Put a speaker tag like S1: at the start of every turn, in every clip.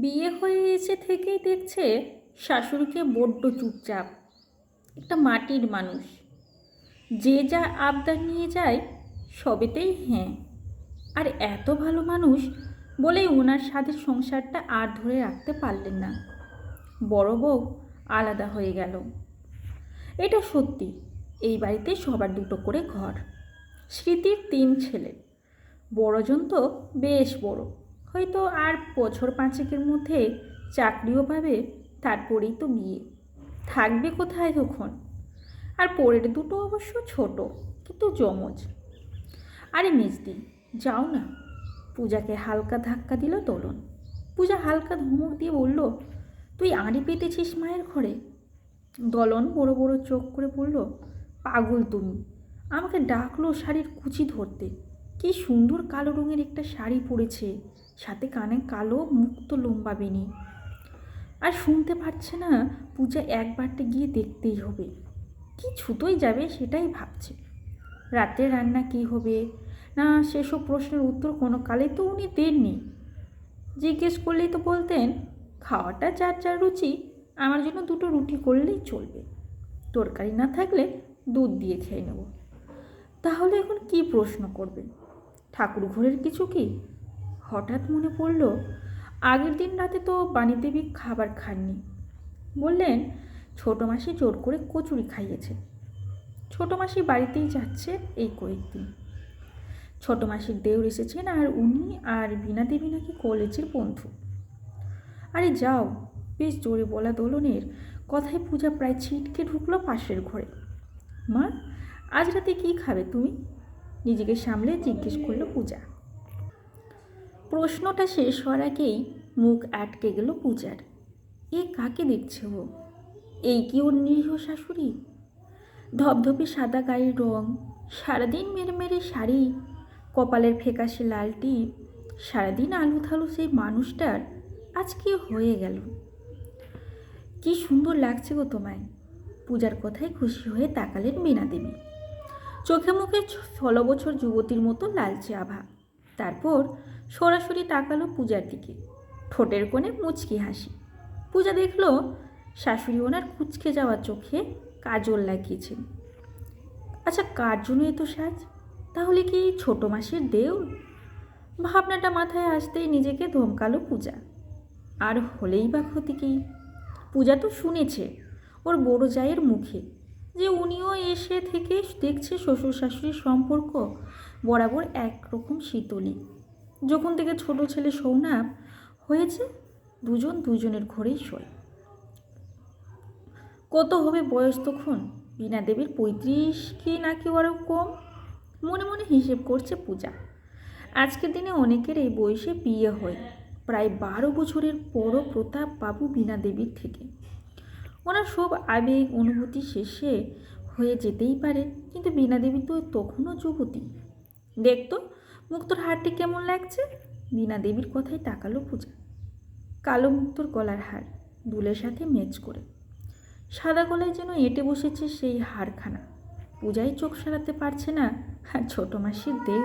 S1: বিয়ে হয়ে এসে থেকেই দেখছে শাশুড়িকে বড্ড চুপচাপ। একটা মাটির মানুষ। যে যা আবদার নিয়ে যায়, সবেতেই হ্যাঁ। আর এত ভালো মানুষ বলেই ওনার সাথে সংসারটা আর ধরে রাখতে পারলেন না। বড় বউ আলাদা হয়ে গেল। এটা সত্যি, এই বাড়িতে সবার দুটো করে ঘর। স্মৃতির তিন ছেলে। বড়জন তো বেশ বড়। হয়তো আর বছর পাঁচেকের মধ্যে চাকরিও পাবে, তারপরেই তো বিয়ে। থাকবে কোথায় তখন? আর পরের দুটো অবশ্য ছোট, কিন্তু জমজ। আরে মেজদি যাও না। পূজাকে হালকা ধাক্কা দিল দোলন। পূজা হালকা ধমক দিয়ে বলল, তুই আড়ি পেতেছিস মায়ের ঘরে? দলন বড় বড় চোখ করে বলল, পাগল তুমি, আমাকে ডাকলো শাড়ির কুচি ধরতে। কি সুন্দর কালো রঙের একটা শাড়ি পরেছে। সাথে কানে কালো মুক্ত লম্বা বেনি আর শুনতে পারছে না, পূজা একবারটা গিয়ে দেখতেই হবে। কি ছুতোই যাবে সেটাই ভাবছে। রাতে রান্না কি হবে? না, সেসব প্রশ্নের উত্তর কোনো কালে তো উনি দেননি। জিজ্ঞেস করলেই তো বলতেন, খাওয়াটা যার যার রুচি, আমার জন্য দুটো রুটি করলেই চলবে। তরকারি না থাকলে দুধ দিয়ে খেয়ে নেব। তাহলে এখন কি প্রশ্ন করবে? ঠাকুর ঘরের কিছু কি? হঠাৎ মনে পড়ল, আগের দিন রাতে তো বাণীদেবী খাবার খাননি। বললেন, ছোটো মাসি জোর করে কচুরি খাইয়েছে। ছোটো মাসি বাড়িতেই যাচ্ছে এই কয়েকদিন। ছোটো মাসির দেউর এসেছেন আর উনি আর বীণা দেবী নাকি কলেজের বন্ধু। আরে যাও, বেশ জোরে বলা দোলনের কথায় পূজা প্রায় ছিটকে ঢুকলো পাশের ঘরে। মা, আজ রাতে কী খাবে তুমি? নিজেকে সামলে জিজ্ঞেস করল পূজা। প্রশ্নটা শেষ হওয়ার আগেই মুখ আটকে গেল পূজার। এ কাকে দেখছে ও? এই কি ওর নিরীহ শাশুড়ি? ধপধপে সাদা গায়ের রং, সারাদিন মেরে মেরে শাড়ি, কপালের ফেকাশে লালটি সারাদিন আলু থালু সেই মানুষটার আজ কি হয়ে গেল। কি সুন্দর লাগছে গো তোমায়। পূজার কথায় খুশি হয়ে তাকালেন বীণা চোখে মুখে ষোলো বছর যুবতীর মতো লালচে আভা। তারপর সরাসরি তাকালো পূজার দিকে। ঠোঁটের কোণে মুচকি হাসি। পূজা দেখল শাশুড়ি ওনার কুচকে যাওয়া চোখে কাজল লাগিয়েছেন। আচ্ছা কার জন্য এত সাজ? তাহলে কি ছোট মাসের দেউ ভাবনাটা মাথায় আসতেই নিজেকে ধমকালো পূজা। আর হলেই বা ক্ষতি কি? পূজা তো শুনেছে, ওর বড় জায়ের মুখে। যে উনিও এসে থেকে দেখছে শ্বশুর শাশুড়ির সম্পর্ক বরাবর একরকম শীতলী। যখন থেকে ছোট ছেলে সৌনাপ হয়েছে, দুজন দুজনের ঘরেই শোয়। কত হবে বয়স তখন? বীণা দেবীর পঁয়ত্রিশ কি নাকি আরও কম? মনে মনে হিসেব করছে পূজা। আজকের দিনে অনেকের এই বয়সে বিয়ে হয়। প্রায় বারো বছরের বড় প্রতাপ বাবু বীণা দেবীর থেকে। ওনার সব আবেগ অনুভূতি শেষে হয়ে যেতেই পারে, কিন্তু বীণা দেবী তো তখনও যুবতী। দেখতো মুক্তোর হারটি কেমন লাগছে? বীণা দেবীর কথাই তাকালো পূজা। কালো মুক্তোর গলার হার, দুলের সাথে ম্যাচ করে। সাদা গলায় যেন এঁটে বসেছে সেই হারখানা। পূজাই চোখ সারাতে পারছে না, আর ছোটো মাসির দেউ।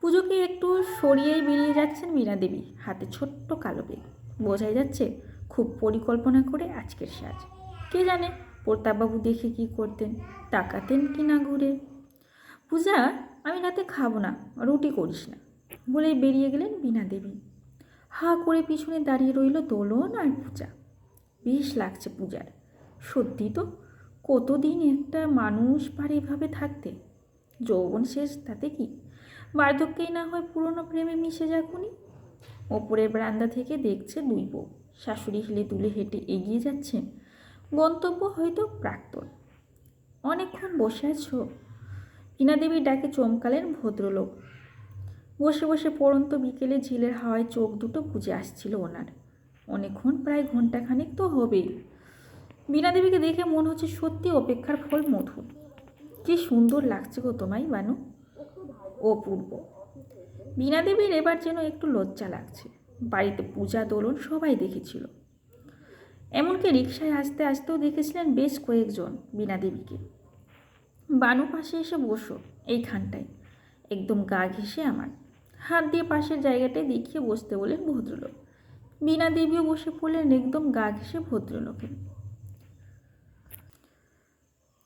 S1: পুজোকে একটু সরিয়েই বেরিয়ে যাচ্ছেন বীণা দেবী, হাতে ছোট্ট কালো বেগ। বোঝাই যাচ্ছে খুব পরিকল্পনা করে আজকের সাজ। কে জানে প্রতাপবাবু দেখে কি করতেন, তাকাতেন কি না ঘুরে? পূজা, আমি রাতে খাব না, রুটি করিস না, বলেই বেরিয়ে গেলেন বীণা দেবী। হা করে পিছনে দাঁড়িয়ে রইল দোলন আর পূজা। বেশ লাগছে পূজার। সত্যি তো, কতদিন একটা মানুষ পারে এভাবে থাকতে? যৌবন শেষ, তাতে কি? বার্ধক্যেই না হয় পুরনো প্রেমে মিশে যাকুনি ওপরের বারান্দা থেকে দেখছে দুই বউ। শাশুড়ি হেলে তুলে হেঁটে এগিয়ে যাচ্ছেন গন্তব্য হয়তো প্রাক্তন। অনেকক্ষণ বসে আছো? দেবীর ডাকে চমকালেন ভদ্রলোক। বসে বসে পড়ন্ত বিকেলে ঝিলের হাওয়ায় চোখ দুটো বুঝে আসছিল ওনার। অনেকক্ষণ প্রায় ঘন্টাখানেক তো হবেই। বীণা দেবীকে দেখে মনে হচ্ছে সত্যি অপেক্ষার ফল মধুর। কি সুন্দর লাগছে গো তোমায়, বানু। অপূর্ব। বীণা দেবীর এবার যেন একটু লজ্জা লাগছে। বাড়িতে পূজা, দোলন সবাই দেখেছিল। এমনকি রিক্সায় আসতে আসতেও দেখেছিলেন বেশ কয়েকজন বীণা দেবীকে। বানু পাশে এসে বসো, এইখানটায়। একদম গা ঘেসে আমার। হাত দিয়ে পাশের জায়গাটায় দেখিয়ে বসতে বলেন ভদ্রলোক। বীণা দেবীও বসে পড়লেন একদম গা ঘেসে ভদ্রলোকে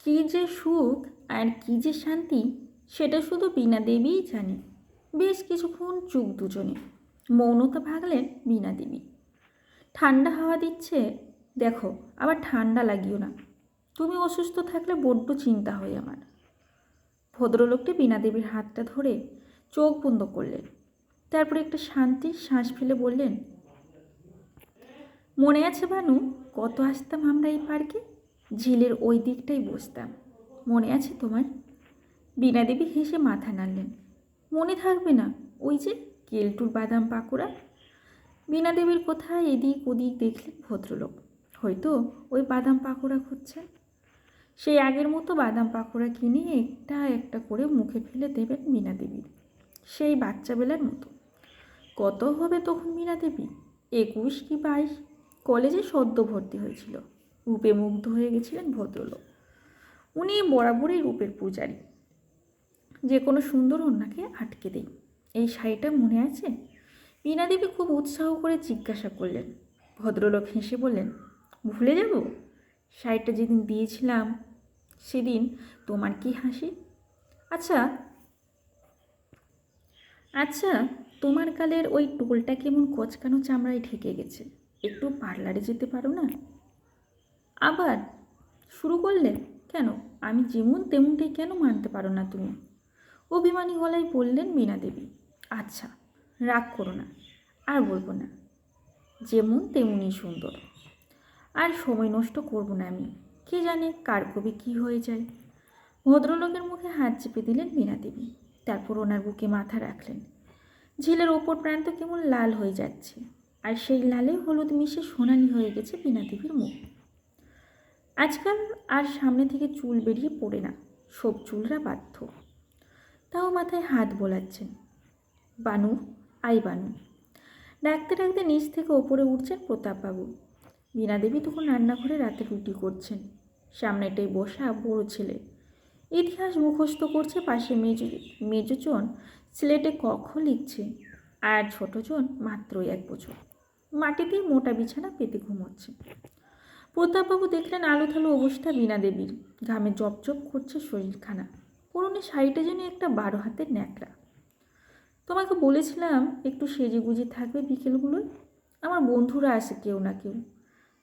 S1: কী যে সুখ আর কী যে শান্তি, সেটা শুধু বীণা দেবীই জানে। বেশ কিছুক্ষণ চুপ দুজনে। মৌনতা ভাগলেন বীণা দেবী ঠান্ডা হাওয়া দিচ্ছে, দেখো, আবার ঠান্ডা লাগিও না। তুমি অসুস্থ থাকলে বড্ড চিন্তা হয় আমার। ভদ্রলোকটি বীণা দেবীর হাতটা ধরে চোখ বন্ধ করলেন। তারপরে একটা শান্তির শ্বাস ফেলে বললেন, মনে আছে বানু কত আসতাম আমরা এই পার্কে? ঝিলের ওই দিকটাই বসতাম। মনে আছে তোমার? বীণা দেবী হেসে মাথা নাড়লেন, মনে থাকবে না, ওই যে কেলটুর বাদাম, পাকোড়া। বীণা দেবীর কোথায় এদিক ওদিক দেখলেন ভদ্রলোক। হয়তো ওই বাদাম, পাকোড়া খুঁজছেন সেই আগের মতো বাদাম, পাকোড়া কিনে একটা একটা করে মুখে ফেলে দেবেন মীনা দেবীর সেই বাচ্চাবেলার মতো। কত হবে তখন মীনা দেবী? একুশ কি বাইশ? কলেজে সদ্য ভর্তি হয়েছিল। রূপে মুগ্ধ হয়ে গেছিলেন ভদ্রলোক। উনি বরাবরই রূপের পূজারী। যে কোনো সুন্দর অন্যকে আটকে দেই। এই শাড়িটা মনে আছে? মীনা দেবী খুব উৎসাহ করে জিজ্ঞাসা করলেন। ভদ্রলোক হেসে বললেন, ভুলে যাব? শাড়িটা যেদিন দিয়েছিলাম, সেদিন তোমার কি হাসি? আচ্ছা আচ্ছা তোমার কালের ওই টোলটা কেমন কচকানো চামড়ায় ঢেকে গেছে? একটু পার্লারে যেতে পারো না? আবার? শুরু করলে? কেন? আমি যেমন তেমনটাই কেন মানতে পারো না তুমি? অভিমানী গলায় বললেন মীনা দেবী। আচ্ছা রাগ করো না, আর বলব না। যেমন তেমনই সুন্দর। আর সময় নষ্ট করব না আমি। কে জানে কার কবি কী হয়ে যায়। ভদ্রলোকের মুখে হাত চেপে দিলেন মীনা দেবী তারপর ওনার বুকে মাথা রাখলেন। ঝিলের ওপর প্রান্ত কেমন লাল হয়ে যাচ্ছে। আর সেই লালে হলুদ মিশে সোনালি হয়ে গেছে বীণা দেবীর মুখ। আজকাল আর সামনে থেকে চুল বেরিয়ে পড়ে না। সব চুলরা বাধ্য। তাও মাথায় হাত বোলাচ্ছেন। বানু, আই বানু। ডাকতে ডাকতে নিচ থেকে ওপরে উঠছেন প্রতাপবাবু। বীণা দেবী তখন রান্নাঘরে রাতে রুটি করছেন। সামনেটাই বসা বড় ছেলে। ইতিহাস মুখস্থ করছে পাশে মেজ, মেজজন। স্লেটে কক্ষ লিখছে। আর ছোটজন মাত্রই এক বছর। মাটিতেই মোটা বিছানা পেতে ঘুমোচ্ছে। প্রতাপবাবু দেখলেন আলো থালো অবস্থা বীণা দেবীর। ঘামে জপজপ করছে শরীরখানা। পরনে শাড়িটা যেন একটা বারো হাতের ন্যাকড়া। তোমাকে বলেছিলাম একটু সেজে গুজে থাকবে বিকেলগুলোয়। আমার বন্ধুরা আসে কেউ না কেউ।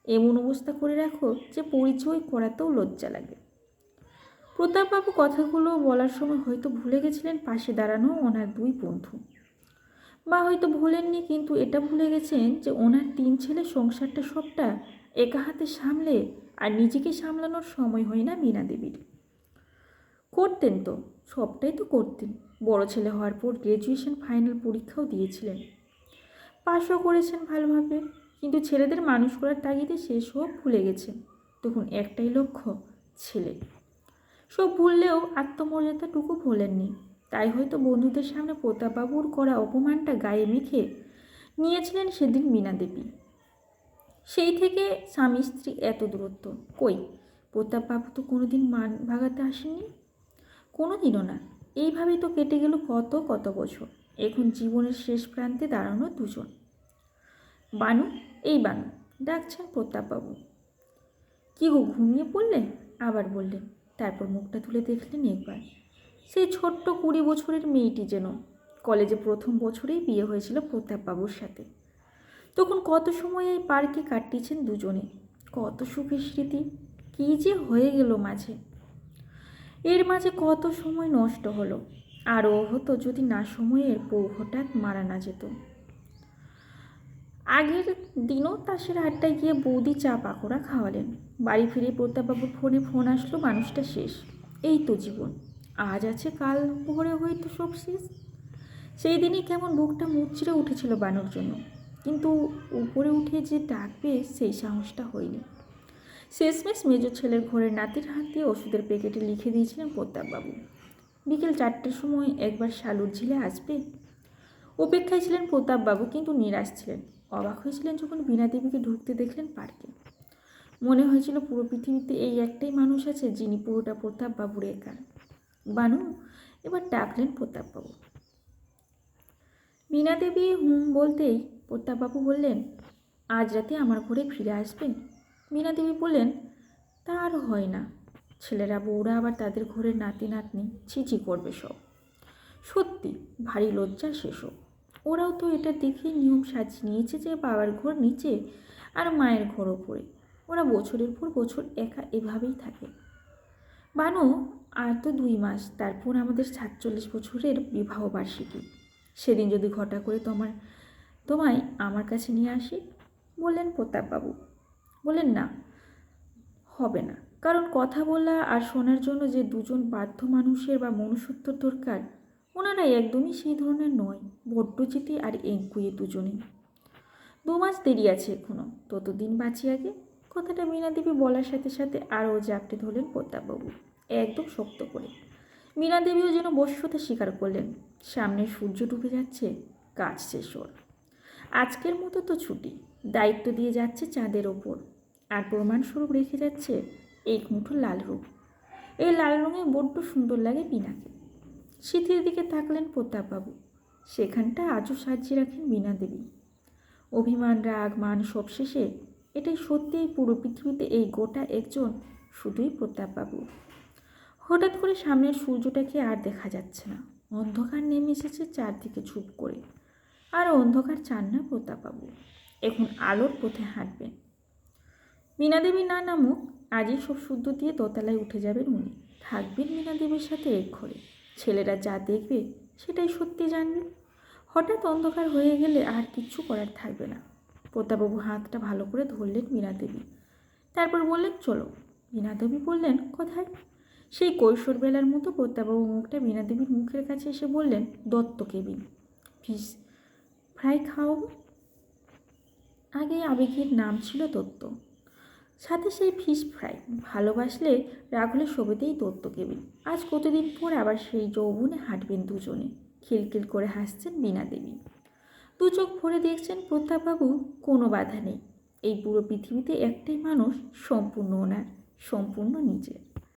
S1: এমন অবস্থা করে রাখো যে পরিচয় করাতেও লজ্জা লাগে। প্রতাপবাবু কথাগুলো বলার সময় হয়তো ভুলে গেছিলেন পাশে দাঁড়ানো ওনার দুই বন্ধু। বা হয়তো ভুলেননি, কিন্তু এটা ভুলে গেছেন যে ওনার তিন ছেলে সংসারটা সবটা একা হাতে সামলে আর নিজেকে সামলানোর সময় হয় না মীনা দেবীর। করতেন তো, সবটাই তো করতেন। বড় ছেলে হওয়ার পর গ্র্যাজুয়েশন ফাইনাল পরীক্ষাও দিয়েছিলেন। পাশও করেছেন ভালোভাবে, কিন্তু ছেলেদের মানুষ করার তাগিদে সে সব ভুলে গেছেন তখন একটাই লক্ষ্য, ছেলে। সব ভুললেও আত্মমর্যাদাটুকু ভোলেননি। তাই হয়তো বন্ধুদের সামনে প্রতাপবাবুর করা অপমানটা গায়ে মেখে নিয়েছিলেন সেদিন মীনা দেবী। সেই থেকে স্বামী স্ত্রী এত দূরত্ব, কই? প্রতাপবাবু তো কোনোদিন মান ভাগাতে আসেননি? কোনো দিনও না। এইভাবেই তো কেটে গেল কত কত বছর। এখন জীবনের শেষ প্রান্তে দাঁড়ানো দুজন। বানু, এই বানু, ডাকছেন প্রতাপবাবু। কি গো, ঘুমিয়ে পড়লেন আবার বললেন। তারপর মুখটা তুলে দেখলেন একবার। সেই ছোট্ট কুড়ি বছরের মেয়েটি যেন। কলেজে প্রথম বছরেই বিয়ে হয়েছিল প্রতাপবাবুর সাথে। তখন কত সময় এই পার্কে কাটিয়েছেন দুজনে। কত সুখের স্মৃতি। কী যে হয়ে গেল মাঝে। এর মাঝে কত সময় নষ্ট হলো। আরও হতো যদি না সময়ের বউ হঠাৎ মারা না যেত। আগের দিনও তাসের আড্ডায় গিয়ে বৌদি চা পাকোড়া খাওয়ালেন। বাড়ি ফিরে প্রতাপবাবুর ফোনে ফোন আসলো, মানুষটা শেষ। এই তো জীবন। আজ আছে, কাল ভোরে হয়তো সব শেষ। সেই দিনই কেমন বুকটা মুচড়ে উঠেছিল বানুর জন্য। কিন্তু উপরে উঠে যে ডাকবে, সেই সাহসটা হয়নি। শেষমেশ মেজর ছেলের ঘরের নাতির হাত দিয়ে ওষুধের প্যাকেটে লিখে দিয়েছিলেন প্রতাপবাবু। বিকেল চারটের সময় একবার শালুর ঝিলে আসবে? অপেক্ষায় ছিলেন প্রতাপবাবু, কিন্তু নিরাশ ছিলেন। অবাক হয়েছিলেন যখন বীণা দেবীকে ঢুকতে দেখলেন পার্কে। মনে হয়েছিল পুরো পৃথিবীতে এই একটাই মানুষ আছে, যিনি পুরোটা প্রতাপবাবুর একার বানু, এবার ডাকলেন প্রতাপবাবু। বীণা দেবী হুম বলতেই প্রতাপবাবু বললেন, আজ রাতে আমার ঘরে ফিরে আসবেন? মীনা দেবী বললেন, তা আর হয় না। ছেলেরা বউরা আবার তাদের ঘরের নাতি নাতনি ছিচি করবে সব। সত্যি, ভারী লজ্জা শেষও ওরাও তো এটা দেখেই নিয়ম সাজিয়ে নিয়েছে যে বাবার ঘর নিচে আর মায়ের ঘর ওপরে। ওরা বছরের পর বছর একা এভাবেই থাকে। বানু, আর তো দুই মাস। তারপর আমাদের সাতচল্লিশ বছরের বিবাহ বার্ষিকী। সেদিন যদি ঘটা করে তোমার, তোমায় আমার কাছে নিয়ে আসি, বললেন প্রতাপবাবু। বললেন, না, হবে না। কারণ কথা বলা আর শোনার জন্য যে দুজন বাধ্য মানুষের বা মনুষ্যত্ব দরকার ওনারা একদমই সেই ধরনের নয় বড্ডচিতি আর এঁকুয়ে দুজনেই দু মাস দেরি আছে এখনও, ততদিন বাঁচি আগে। কথাটা মীনা দেবী বলার সাথে সাথে আরও জাপটে ধরলেন প্রতাপবাবু, একদম শক্ত করে। মীনা দেবীও যেন বস্যতা স্বীকার করলেন, সামনে সূর্য ডুবে যাচ্ছে, কাজ শেষ ওর। আজকের মতো তো ছুটি, দায়িত্ব দিয়ে যাচ্ছে চাঁদের ওপর। আর প্রমাণস্বরূপ রেখে যাচ্ছে এক মুঠো লাল রূপ এই লাল রঙে বড্ড সুন্দর লাগে বিনাকে শীতের দিকে থাকলেন প্রতাপবাবু। সেখানটা আজও সাজিয়ে রাখেন বীণা দেবী। অভিমান, রাগ, মান সব শেষে এটাই সত্যিই পুরো পৃথিবীতে এই গোটা একজন শুধুই প্রতাপবাবু। হঠাৎ করে সামনের সূর্যটাকে আর দেখা যাচ্ছে না। অন্ধকার নেমে এসেছে চারদিকে চুপ করে। আর অন্ধকার চান না প্রতাপবাবু। এখন আলোর পথে হাঁটবেন। মীনাদেবী না নামুক, আজই সব শুদ্ধ দিয়ে দোতলায় উঠে যাবেন উনি। থাকবেন মীনাদেবীর সাথে এক ঘরে ছেলেরা যা দেখবে, সেটাই সত্যি জানবে। হঠাৎ অন্ধকার হয়ে গেলে আর কিচ্ছু করার থাকবে না। প্রতাপবাবু হাতটা ভালো করে ধরলেন মীনাদেবী। তারপর বললেন, চলো। মীনাদেবী বললেন, কোথায়? সেই কৈশোরবেলার মতো প্রতাপবাবু মুখটা মীনাদেবীর মুখের কাছে এসে বললেন, দত্ত কেবিন। ফিস, ফ্রাই খাওয়াবো? আগে আবেগের নাম ছিল দত্ত। সাথে সেই ফিশ ফ্রাই ভালোবাসলে রাখলে সবেতেই দত্ত কেবিন আজ কতদিন পর আবার সেই যৌবনে হাঁটবেন দুজনে, খিলখিল করে হাসছেন বীণা দেবী। দু চোখ ভরে দেখছেন প্রতাপবাবু, কোনো বাধা নেই। এই পুরো পৃথিবীতে একটাই মানুষ সম্পূর্ণ ওনার, সম্পূর্ণ নিজের।